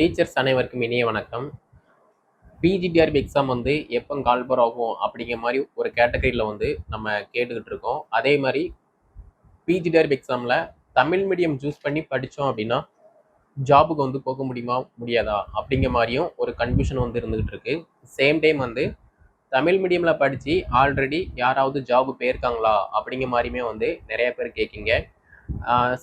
Teachers அனைவருக்கும் இனிய வணக்கம். பிஜிடிஆர்பி எக்ஸாம் வந்து எப்போ கால்பர் ஆகும் அப்படிங்கிற மாதிரி ஒரு கேட்டகரியில் வந்து நம்ம கேட்டுக்கிட்டு இருக்கோம். அதே மாதிரி பிஜிடிஆர்பி எக்ஸாமில் தமிழ் மீடியம் சூஸ் பண்ணி படித்தோம் அப்படின்னா ஜாபுக்கு வந்து போக முடியுமா முடியாதா அப்படிங்கிற மாதிரியும் ஒரு கன்ஃபியூஷன் வந்து இருந்துகிட்டு இருக்கு. சேம் டைம் வந்து தமிழ் மீடியமில் படித்து ஆல்ரெடி யாராவது ஜாபு போயிருக்காங்களா அப்படிங்கிற மாதிரியுமே வந்து நிறைய பேர் கேட்குங்க.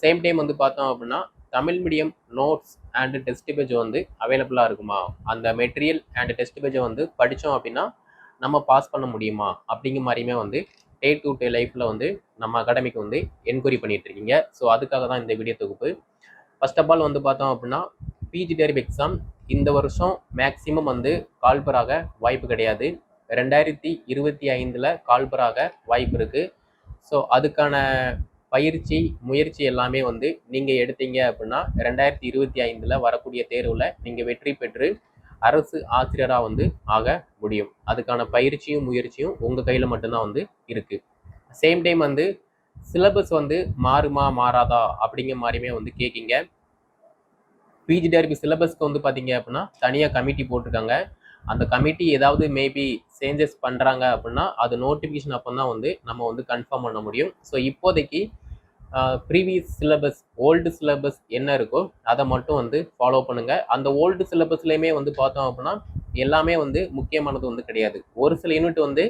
சேம் டைம் வந்து பார்த்தோம் அப்படின்னா Tamil medium notes and test page வந்து அவைலபிளாக இருக்குமா? அந்த மெட்டீரியல் அண்ட் டெஸ்ட் பேஜை வந்து படித்தோம் அப்படின்னா நம்ம பாஸ் பண்ண முடியுமா? அப்படிங்கிற மாதிரியுமே வந்து டே டு டே லைஃப்பில் வந்து நம்ம அகாடமிக்கு வந்து என்கொயரி பண்ணிகிட்ருக்கீங்க ஸோ அதுக்காக தான் இந்த வீடியோ தொகுப்பு. ஃபர்ஸ்ட் ஆஃப் ஆல் வந்து பார்த்தோம் அப்படின்னா பிஜி டெரிப் எக்ஸாம் இந்த வருஷம் மேக்ஸிமம் வந்து கால்பராக வாய்ப்பு கிடையாது. ரெண்டாயிரத்தி இருபத்தி ஐந்தில் கால்பராக வாய்ப்பு இருக்குது ஸோ அதுக்கான பயிற்சி முயற்சி எல்லாமே வந்து நீங்கள் எடுத்தீங்க அப்படின்னா ரெண்டாயிரத்தி இருபத்தி ஐந்தில் வரக்கூடிய தேர்வில் நீங்கள் வெற்றி பெற்று அரசு ஆசிரியராக வந்து ஆக முடியும். அதுக்கான பயிற்சியும் முயற்சியும் உங்கள் கையில் மட்டும்தான் வந்து இருக்குது சேம் டைம் வந்து சிலபஸ் வந்து மாறுமா மாறாதா அப்படிங்கிற மாதிரியுமே வந்து கேட்கிங்க பிஜிடிஆர்பி சிலபஸ்க்கு வந்து பார்த்தீங்க அப்படின்னா தனியாக கமிட்டி போட்டிருக்காங்க. அந்த கமிட்டி ஏதாவது மேபி சேஞ்சஸ் பண்ணுறாங்க அப்படின்னா அது நோட்டிஃபிகேஷன் அப்போ தான் வந்து நம்ம வந்து கன்ஃபார்ம் பண்ண முடியும். ஸோ இப்போதைக்கு ப்ரீவியஸ் சிலபஸ் ஓல்டு சிலபஸ் என்ன இருக்கோ அதை மட்டும் வந்து ஃபாலோ பண்ணுங்கள் அந்த ஓல்டு சிலபஸ்லேயுமே வந்து பார்த்தோம் அப்படின்னா எல்லாமே வந்து முக்கியமானது வந்து கிடையாது. ஒரு சில யூனிட் வந்து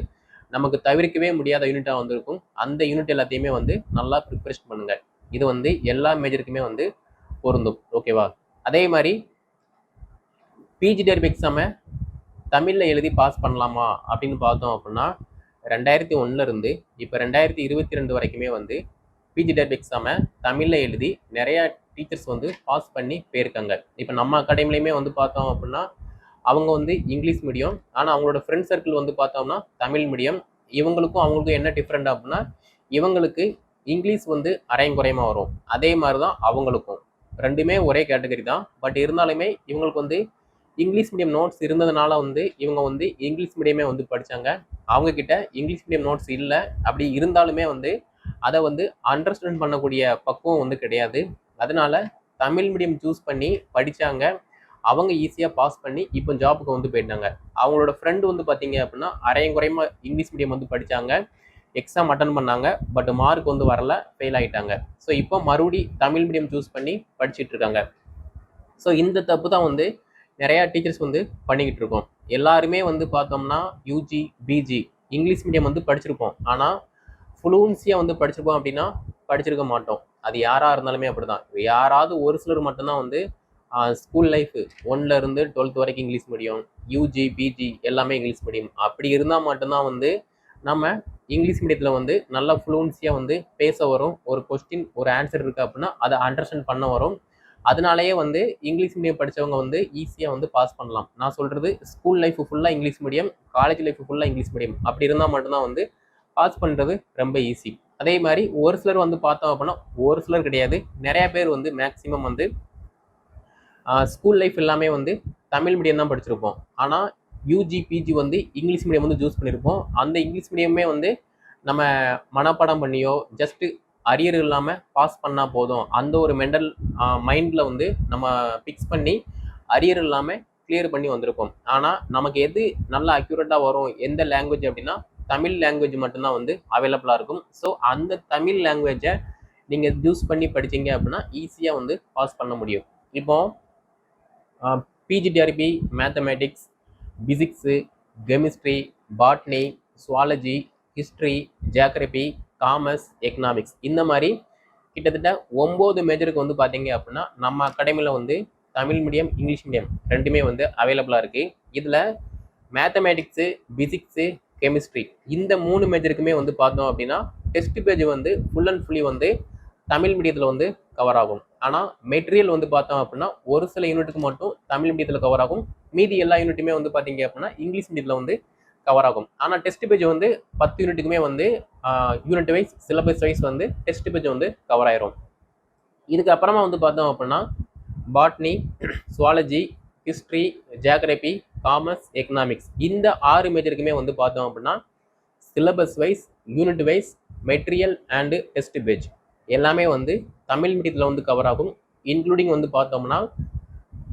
நமக்கு தவிர்க்கவே முடியாத யூனிட்டாக வந்திருக்கும். அந்த யூனிட் எல்லாத்தையுமே வந்து நல்லா ப்ரிப்பரேஷன் பண்ணுங்கள் இது வந்து எல்லா மேஜருக்குமே வந்து பொருந்தும். ஓகேவா அதே மாதிரி பிஜி டெர்பி எக்ஸாமை தமிழில் எழுதி பாஸ் பண்ணலாமா அப்படின்னு பார்த்தோம் அப்படின்னா ரெண்டாயிரத்தி ஒன்றுலேருந்து இப்போ ரெண்டாயிரத்தி இருபத்தி ரெண்டு வரைக்குமே வந்து பிஜி டெர்பி எக்ஸாமை தமிழில் எழுதி நிறையா டீச்சர்ஸ் வந்து பாஸ் பண்ணி போயிருக்காங்க. இப்போ நம்ம அகாடமிலையுமே வந்து பார்த்தோம் அப்படின்னா அவங்க வந்து இங்கிலீஷ் மீடியம் ஆனால் அவங்களோட ஃப்ரெண்ட் சர்க்கிள் வந்து பார்த்தோம்னா தமிழ் மீடியம் இவங்களுக்கும் அவங்களுக்கும் என்ன டிஃப்ரெண்ட் அப்படின்னா இவங்களுக்கு இங்கிலீஷ் வந்து அரையும் குறையமாக வரும். அதே மாதிரி தான் அவங்களுக்கும். ரெண்டுமே ஒரே கேட்டகரி தான். பட் இருந்தாலுமே இவங்களுக்கு வந்து இங்கிலீஷ் மீடியம் நோட்ஸ் இருந்ததுனால வந்து இவங்க வந்து இங்கிலீஷ் மீடியமே வந்து படித்தாங்க அவங்கக்கிட்ட இங்கிலீஷ் மீடியம் நோட்ஸ் இல்லை. அப்படி இருந்தாலுமே வந்து அதை வந்து அண்டர்ஸ்டாண்ட் பண்ணக்கூடிய பக்குவம் வந்து கிடையாது. அதனால தமிழ் மீடியம் சூஸ் பண்ணி படித்தாங்க அவங்க ஈஸியாக பாஸ் பண்ணி இப்போ ஜாபுக்கு வந்து போயிட்டாங்க. அவங்களோட ஃப்ரெண்டு வந்து பார்த்தீங்க அப்படின்னா அரையும் குறையமாக இங்கிலீஷ் மீடியம் வந்து படித்தாங்க எக்ஸாம் அட்டன் பண்ணாங்க. பட் மார்க் வந்து வரல ஃபெயில் ஆகிட்டாங்க ஸோ இப்போ மறுபடி தமிழ் மீடியம் சூஸ் பண்ணி படிச்சுட்டு இருக்காங்க. ஸோ இந்த தப்பு தான் வந்து நிறையா டீச்சர்ஸ் வந்து பண்ணிக்கிட்டு இருக்கோம். எல்லாருமே வந்து பார்த்தோம்னா யூஜி பிஜி இங்கிலீஷ் மீடியம் வந்து படிச்சிருப்போம். ஆனால் ஃப்ளூன்சியாக வந்து படிச்சிருப்போம் அப்படின்னா படிச்சிருக்க மாட்டோம். அது யாராக இருந்தாலுமே அப்படி தான் யாராவது ஒரு சிலர் மட்டும்தான் வந்து ஸ்கூல் லைஃபு ஒன்லேருந்து டுவெல்த் வரைக்கும் இங்கிலீஷ் மீடியம் யூஜி பிஜி எல்லாமே இங்கிலீஷ் மீடியம் அப்படி இருந்தால் மட்டும்தான் வந்து நம்ம இங்கிலீஷ் மீடியத்தில் வந்து நல்லா ஃப்ளூன்சியாக வந்து பேச வரும். ஒரு கொஸ்டின் ஒரு ஆன்சர் இருக்குது அப்படின்னா அதை அண்டர்ஸ்டாண்ட் பண்ண வரும். அதனாலேயே வந்து இங்கிலீஷ் மீடியம் படித்தவங்க வந்து ஈஸியாக வந்து பாஸ் பண்ணலாம். நான் சொல்கிறது ஸ்கூல் லைஃப் ஃபுல்லாக இங்கிலீஷ் மீடியம் காலேஜ் லைஃப் ஃபுல்லாக இங்கிலீஷ் மீடியம் அப்படி இருந்தால் மட்டும்தான் வந்து பாஸ் பண்ணுறது ரொம்ப ஈஸி அதே மாதிரி ஒரு சிலர் வந்து பார்த்தோம் அப்படின்னா ஒரு சிலர் கிடையாது. நிறையா பேர் வந்து மேக்ஸிமம் வந்து ஸ்கூல் லைஃப் எல்லாமே வந்து தமிழ் மீடியம் தான் படிச்சிருப்போம். ஆனால் யூஜி பிஜி வந்து இங்கிலீஷ் மீடியம் வந்து சூஸ் பண்ணியிருப்போம் அந்த இங்கிலீஷ் மீடியமே வந்து நம்ம மனப்பாடம் பண்ணியோ ஜஸ்ட்டு அரியர் இல்லாமல் பாஸ் பண்ணால் போதும். அந்த ஒரு மென்டல் மைண்டில் வந்து நம்ம ஃபிக்ஸ் பண்ணி அரியர் இல்லாமல் கிளியர் பண்ணி வந்திருப்போம். ஆனால் நமக்கு எது நல்லா அக்யூரேட்டாக வரும் எந்த லாங்குவேஜ் அப்படின்னா தமிழ் லாங்குவேஜ் மட்டும்தான் வந்து அவைலபிளாக இருக்கும். ஸோ அந்த தமிழ் லாங்குவேஜை நீங்கள் யூஸ் பண்ணி படித்தீங்க அப்படின்னா ஈஸியாக வந்து பாஸ் பண்ண முடியும். இப்போ PGTRB mathematics physics chemistry botany zoology history geography commerce economics இந்த மாதிரி கிட்டத்தட்ட ஒம்பது மேஜருக்கு வந்து பார்த்தீங்க அப்படின்னா நம்ம அகாடமியில் வந்து தமிழ் மீடியம் இங்கிலீஷ் மீடியம் ரெண்டுமே வந்து அவைலபிளாக இருக்குது இதில் மேத்தமேட்டிக்ஸு பிசிக்ஸு கெமிஸ்ட்ரி இந்த மூணு மேஜருக்குமே வந்து பார்த்தோம் அப்படின்னா டெஸ்ட் பேஜ் வந்து ஃபுல் அண்ட் ஃபுல்லி வந்து தமிழ் மீடியத்தில் வந்து கவர் ஆகும். ஆனால் மெட்டீரியல் வந்து பார்த்தோம் அப்படின்னா ஒரு சில யூனிட்டுக்கு மட்டும் தமிழ் மீடியத்தில் கவர் ஆகும். மீதி எல்லா யூனிட்டுமே வந்து பார்த்தீங்க அப்படின்னா இங்கிலீஷ் மீடியத்தில் வந்து கவர் ஆகும். ஆனால் டெஸ்ட் பேஜ் வந்து பத்து யூனிட்டுக்குமே வந்து யூனிட் வைஸ் சிலபஸ் வைஸ் வந்து டெஸ்ட் பேஜ் வந்து கவர் ஆயிரும். இதுக்கு அப்புறமா வந்து பார்த்தோம் அப்படின்னா botany zoology history geography commerce economics இந்த ஆறு மேஜருக்குமே வந்து பார்த்தோம் அப்படின்னா syllabus wise unit wise material and test page எல்லாமே வந்து தமிழ் மீடியத்தில் வந்து கவர் ஆகும். இன்க்ளூடிங் வந்து பார்த்தோம்னா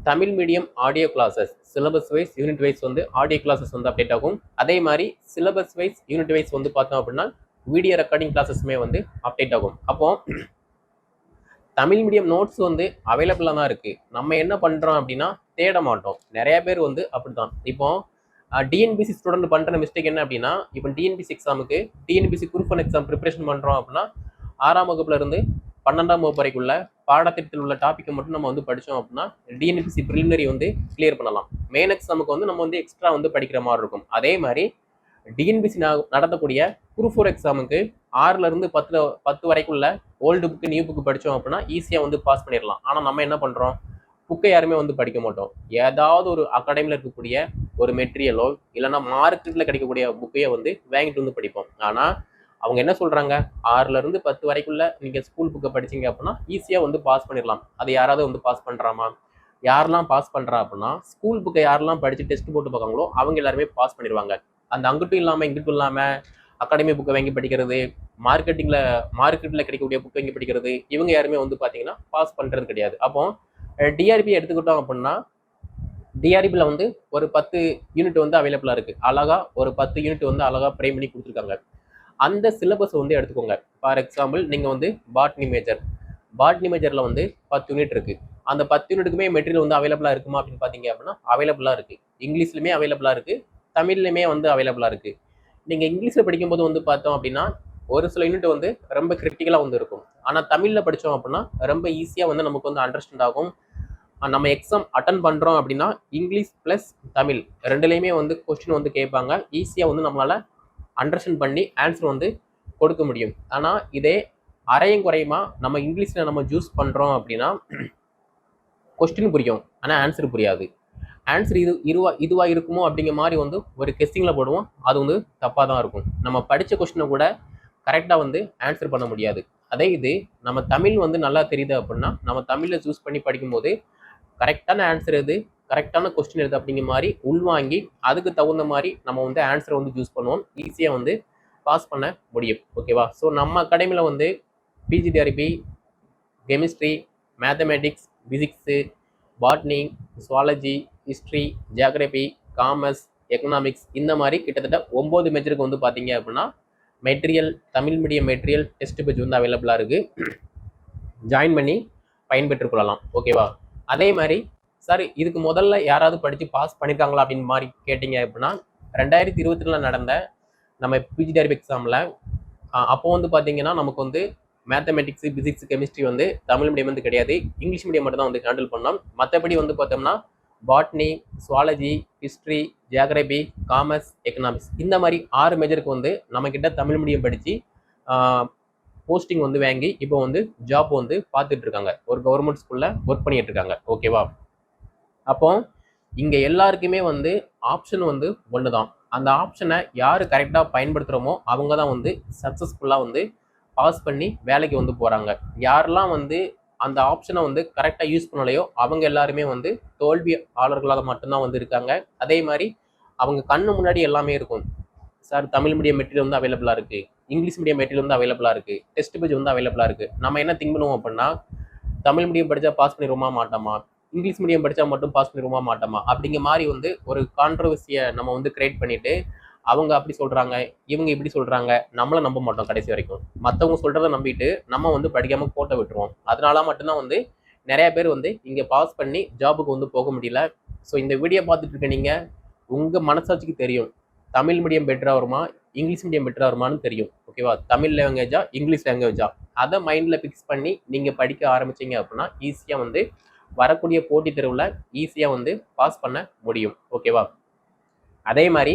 Tamil medium audio classes syllabus wise unit wise வந்து ஆடியோ கிளாஸஸ் வந்து அப்டேட் ஆகும். அதே மாதிரி சிலபஸ் வைஸ் யூனிட் வைஸ் வந்து பார்த்தோம் அப்படின்னா வீடியோ ரெக்கார்டிங் கிளாஸஸுமே வந்து அப்டேட் ஆகும். அப்போ தமிழ் மீடியம் நோட்ஸ் வந்து அவைலபிளாக தான் இருக்குது நம்ம என்ன பண்ணுறோம் அப்படின்னா தேட மாட்டோம் நிறைய பேர் வந்து அப்படிதான் இப்போ டிஎன்பிசி ஸ்டூடெண்ட் பண்ணுற மிஸ்டேக் என்ன அப்படின்னா இப்போ டிஎன்பிசி எக்ஸாமுக்கு TNPSC group one exam preparation பண்ணுறோம் அப்படின்னா ஆறாம் வகுப்புல இருந்து பன்னெண்டாம் வகுப்பு வரைக்குள்ள பாடத்திட்டத்தில் உள்ள டாப்பிக்கை மட்டும் நம்ம வந்து படித்தோம் அப்படின்னா டிஎன்பிசி ப்ரிலிமினரி வந்து கிளியர் பண்ணலாம். மெயின் எக்ஸாமுக்கு வந்து நம்ம வந்து எக்ஸ்ட்ரா வந்து படிக்கிற மாதிரி இருக்கும். அதே மாதிரி டிஎன்பிசி நடத்தக்கூடிய குரூப் ஃபோர் எக்ஸாமுக்கு ஆறுலேருந்து பத்தில் பத்து வரைக்குள்ள ஓல்டு புக்கு நியூ புக்கு படித்தோம் அப்படின்னா ஈஸியாக வந்து பாஸ் பண்ணிடலாம். ஆனால் நம்ம என்ன பண்ணுறோம் புக்கை யாருமே வந்து படிக்க மாட்டோம். ஏதாவது ஒரு அகாடமியில் இருக்கக்கூடிய ஒரு மெட்டீரியலோ இல்லைன்னா மார்க்கெட்டில் கிடைக்கக்கூடிய புக்கையை வந்து வாங்கிட்டு வந்து படிப்போம். ஆனால் அவங்க என்ன சொல்கிறாங்க ஆறுலேருந்து பத்து வரைக்குள்ள நீங்கள் ஸ்கூல் புக்கை படிச்சீங்க அப்படின்னா ஈஸியாக வந்து பாஸ் பண்ணிடலாம். அது யாராவது வந்து பாஸ் பண்ணுறாமா யாரெல்லாம் பாஸ் பண்ணுறா அப்படின்னா ஸ்கூல் புக்கை யாரெல்லாம் படித்து டெஸ்ட் போட்டு பார்க்காங்களோ அவங்க எல்லாருமே பாஸ் பண்ணிடுவாங்க. அந்த அங்கிட்டும் இல்லாமல் இங்கிட்டும் இல்லாமல் அகாடமி புக்கை வாங்கி படிக்கிறது மார்க்கெட்டிங்கில் மார்க்கெட்டில் கிடைக்கக்கூடிய புக் வாங்கி படிக்கிறது இவங்க யாருமே வந்து பார்த்தீங்கன்னா பாஸ் பண்ணுறது கிடையாது. அப்போ டிஆர்பி எடுத்துக்கிட்டோம் அப்படின்னா டிஆர்பியில் வந்து ஒரு பத்து யூனிட் வந்து அவைலபிளாக இருக்குது அழகாக ஒரு பத்து யூனிட் வந்து அழகாக ஃப்ரேம் பண்ணி கொடுத்துருக்காங்க. அந்த சிலபஸ் வந்து எடுத்துக்கோங்க. ஃபார் எக்ஸாம்பிள் நீங்கள் வந்து பாட்னி மேஜர் பாட்னி மேஜரில் வந்து பத்து யூனிட் இருக்குது அந்த பத்து யூனிட்டுக்குமே மெட்டீரியல் வந்து அவைலபிளாக இருக்குமா அப்படின்னு பார்த்தீங்க அப்படின்னா அவைலபிளாக இருக்குது இங்கிலீஷ்லையுமே அவைலபிளாக இருக்குது தமிழ்லையுமே வந்து அவைலபிளாக இருக்குது நீங்கள் இங்கிலீஷில் படிக்கும்போது வந்து பார்த்தோம் அப்படின்னா ஒரு சில யூனிட் வந்து ரொம்ப கிரிட்டிக்கலாக வந்து இருக்கும் ஆனால் தமிழில் படித்தோம் அப்படின்னா ரொம்ப ஈஸியாக வந்து நமக்கு வந்து அண்டர்ஸ்டாண்ட் ஆகும். நம்ம எக்ஸாம் அட்டன் பண்ணுறோம் அப்படின்னா இங்கிலீஷ் ப்ளஸ் தமிழ் ரெண்டுலேயுமே வந்து கொஸ்டின் வந்து கேட்பாங்க. ஈஸியாக வந்து நம்மளால் அண்டர்ஸ்டாண்ட் பண்ணி ஆன்சர் வந்து கொடுக்க முடியும். ஆனால் இதே அரையும் குறையுமா நம்ம இங்கிலீஷில் நம்ம ஜூஸ் பண்ணுறோம் அப்படின்னா கொஸ்டின் புரியும். ஆனால் ஆன்சர் புரியாது. ஆன்சர் இது இருவா இதுவாக இருக்குமோ அப்படிங்கிற மாதிரி வந்து ஒரு கெஸ்டிங்கில் போடுவோம். அது வந்து தப்பாக தான் இருக்கும். நம்ம படித்த கொஸ்டினை கூட கரெக்டாக வந்து ஆன்சர் பண்ண முடியாது. அதே இது நம்ம தமிழ் வந்து நல்லா தெரியுது அப்படின்னா நம்ம தமிழில் சூஸ் பண்ணி படிக்கும்போது கரெக்டான ஆன்சர் எது கரெக்டான கொஸ்டின் எது அப்படிங்கிற மாதிரி உள்வாங்கி அதுக்கு தகுந்த மாதிரி நம்ம வந்து ஆன்சரை வந்து சூஸ் பண்ணுவோம். ஈஸியாக வந்து பாஸ் பண்ண முடியும். ஓகேவா ஸோ நம்ம அகாடமியில் வந்து PGTRB chemistry mathematics physics botany zoology history geography commerce economics இந்த மாதிரி கிட்டத்தட்ட ஒம்பது மேஜருக்கு வந்து பார்த்தீங்க அப்படின்னா material Tamil medium material test page வந்து அவைலபிளாக இருக்குது ஜாயின் பண்ணி பயன்பெற்றுக் கொள்ளலாம் ஓகேவா அதே மாதிரி சார் இதுக்கு முதல்ல யாராவது படித்து பாஸ் பண்ணியிருக்காங்களா அப்படின்னு மாதிரி கேட்டிங்க அப்படின்னா ரெண்டாயிரத்தி இருபத்தி ரெண்டில் நடந்த நம்ம பிஜிடிஆர்பி எக்ஸாமில் அப்போ வந்து பார்த்தீங்கன்னா நமக்கு வந்து மேத்தமெட்டிக்ஸு பிசிக்ஸ் கெமிஸ்ட்ரி வந்து தமிழ் மீடியம் வந்து கிடையாது. இங்கிலீஷ் மீடியம் மட்டும் தான் வந்து ஹேண்டில் பண்ணோம். மற்றபடி வந்து பார்த்தோம்னா botany zoology history geography commerce economics. இந்த மாதிரி ஆறு மேஜருக்கு வந்து நம்மக்கிட்ட தமிழ் மீடியம் படித்து போஸ்டிங் வந்து வாங்கி இப்போ வந்து ஜாப் வந்து பார்த்துட்டு இருக்காங்க. ஒரு கவர்மெண்ட் ஸ்கூலில் ஒர்க் பண்ணிட்டு இருக்காங்க. ஓகேவா அப்போ இங்கே எல்லாருக்குமே வந்து ஆப்ஷன் வந்து ஒன்று தான் அந்த ஆப்ஷனை யார் கரெக்டாக பயன்படுத்துகிறோமோ அவங்க தான் வந்து சக்ஸஸ்ஃபுல்லாக வந்து பாஸ் பண்ணி வேலைக்கு வந்து போகிறாங்க யாரெல்லாம் வந்து அந்த ஆப்ஷனை வந்து கரெக்டாக யூஸ் பண்ணலையோ அவங்க எல்லாருமே வந்து தோல்வி ஆளர்களாக மட்டும்தான் வந்து இருக்காங்க. அதே மாதிரி அவங்க கண்ணு முன்னாடி எல்லாமே இருக்கும். சார் தமிழ் மீடியம் மெட்டீரியல் வந்து அவைலபிளாக இருக்குது இங்கிலீஷ் மீடியம் மெட்டீரியல் வந்து அவைலபிளாக இருக்குது டெஸ்ட் பேஜ் வந்து அவைலபிளாக இருக்குது நம்ம என்ன திங்க் பண்ணுவோம் அப்படின்னா தமிழ் மீடியம் படித்தா பாஸ் பண்ணிடுவோமா மாட்டோமா? இங்கிலீஷ் மீடியம் படித்தா மட்டும் பாஸ் பண்ணிடுவோமா மாட்டோமா? அப்படிங்கிற மாதிரி வந்து ஒரு கான்ட்ரவர்சியை நம்ம வந்து கிரியேட் பண்ணிவிட்டு அவங்க அப்படி சொல்கிறாங்க இவங்க இப்படி சொல்கிறாங்க நம்மளை நம்ப மாட்டோம் கடைசி வரைக்கும். மற்றவங்க சொல்கிறத நம்பிட்டு நம்ம வந்து படிக்காமல் கோட்டை விட்டுருவோம். அதனால மட்டும்தான் வந்து நிறைய பேர் வந்து இங்கே பாஸ் பண்ணி ஜாபுக்கு வந்து போக முடியல. ஸோ இந்த வீடியோ பார்த்துட்டு இருக்க நீங்கள் உங்கள் மனசாட்சிக்கு தெரியும். தமிழ் மீடியம் பெட்டராக வருமா இங்கிலீஷ் மீடியம் பெட்டராக வருமானு தெரியும். ஓகேவா தமிழ் லாங்குவேஜா இங்கிலீஷ் லாங்குவேஜா அதை மைண்டில் ஃபிக்ஸ் பண்ணி நீங்கள் படிக்க ஆரம்பிச்சீங்க அப்படின்னா ஈஸியாக வந்து வரக்கூடிய போட்டித் தேர்வில் ஈஸியாக வந்து பாஸ் பண்ண முடியும். ஓகேவா அதே மாதிரி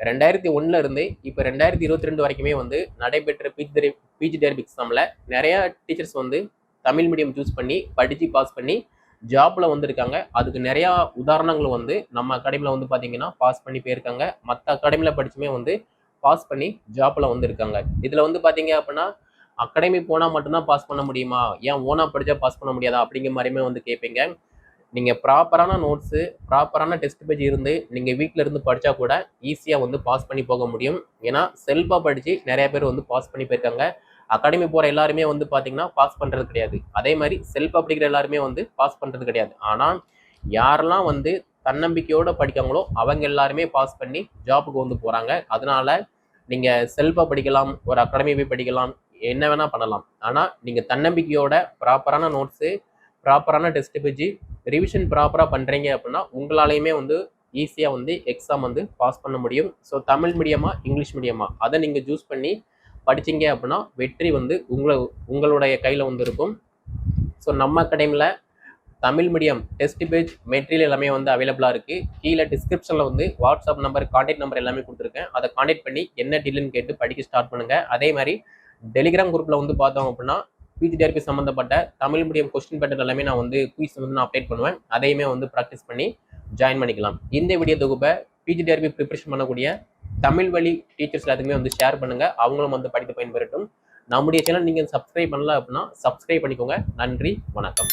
ரெண்டாயிரத்தி ஒன்னுல இருந்து இப்போ ரெண்டாயிரத்தி இருபத்தி ரெண்டு வரைக்குமே வந்து நடைபெற்ற பிஜி பிஜி டெரிப் எக்ஸாமில் நிறையா டீச்சர்ஸ் வந்து தமிழ் மீடியம் சூஸ் பண்ணி படித்து பாஸ் பண்ணி ஜாப்ல வந்திருக்காங்க. அதுக்கு நிறையா உதாரணங்கள் வந்து நம்ம அகாடமியில் வந்து பார்த்தீங்கன்னா பாஸ் பண்ணி போயிருக்காங்க. மற்ற அகாடமியில் படிச்சுமே வந்து பாஸ் பண்ணி ஜாப்ல வந்திருக்காங்க. இதில் வந்து பார்த்தீங்க அப்படின்னா அகாடமி போனால் மட்டும்தான் பாஸ் பண்ண முடியுமா? ஏன் ஓனாக படித்தா பாஸ் பண்ண முடியாதா? அப்படிங்கிற மாதிரியுமே வந்து கேட்பீங்க நீங்கள் ப்ராப்பரான நோட்ஸு ப்ராப்பரான டெஸ்ட் பேஜ் இருந்து நீங்கள் வீட்டில் இருந்து படித்தா கூட ஈஸியாக வந்து பாஸ் பண்ணி போக முடியும். ஏன்னா செல்ஃபாக படித்து நிறைய பேர் வந்து பாஸ் பண்ணி போயிருக்காங்க. அகாடமி போகிற எல்லாருமே வந்து பார்த்தீங்கன்னா பாஸ் பண்ணுறது கிடையாது. அதே மாதிரி செல்ஃபாக படிக்கிற எல்லாருமே வந்து பாஸ் பண்ணுறது கிடையாது. ஆனால் யாரெல்லாம் வந்து தன்னம்பிக்கையோடு படிக்காங்களோ அவங்க எல்லாருமே பாஸ் பண்ணி ஜாபுக்கு வந்து போகிறாங்க அதனால் நீங்கள் செல்ஃபாக படிக்கலாம் ஒரு அகாடமி போய் படிக்கலாம் என்ன வேணால் பண்ணலாம். ஆனால் நீங்கள் தன்னம்பிக்கையோட ப்ராப்பரான நோட்ஸு ப்ராப்பரான டெஸ்ட் பேஜ் ரிவிஷன் ப்ராப்பராக பண்ணுறீங்க அப்படின்னா உங்களாலையுமே வந்து ஈஸியாக வந்து எக்ஸாம் வந்து பாஸ் பண்ண முடியும். ஸோ தமிழ் மீடியமா இங்கிலீஷ் மீடியமா அதை நீங்கள் சூஸ் பண்ணி படிச்சிங்க அப்படின்னா வெற்றி வந்து உங்களை உங்களுடைய கையில் வந்து இருக்கும். ஸோ நம்ம அகாடமியில் Tamil medium test page material எல்லாமே வந்து அவைலபிளாக இருக்குது கீழே டிஸ்கிரிப்ஷனில் வந்து வாட்ஸ்அப் நம்பர் காண்டாக்ட் நம்பர் எல்லாமே கொடுத்துருக்கேன். அதை காண்டாக்ட் பண்ணி என்ன டீல்னு கேட்டு படிக்க ஸ்டார்ட் பண்ணுங்கள் அதே மாதிரி டெலிகிராம் குரூப்பில் வந்து பார்த்தோம் அப்படின்னா பிஜிடிஆர்பி சம்மந்தப்பட்ட தமிழ் மீடியம் கொஸ்டின் பேட்டர் எல்லாமே நான் வந்து குயிஸ் வந்து நான் அப்டேட் பண்ணுவேன். அதையுமே வந்து ப்ராக்டிஸ் பண்ணி ஜாயின் பண்ணிக்கலாம். இந்த வீடியோ தொகுப்பை பிஜிடிஆர்பி ப்ரிப்பரேஷன் பண்ணக்கூடிய தமிழ் வழி டீச்சர்ஸ் எல்லாத்துக்குமே வந்து ஷேர் பண்ணுங்கள் அவங்களும் வந்து படித்து பயன்பெறட்டும். நம்முடைய சேனல் நீங்கள் சப்ஸ்கிரைப் பண்ணல அப்படின்னா சப்ஸ்கிரைப் பண்ணிக்கோங்க. நன்றி வணக்கம்.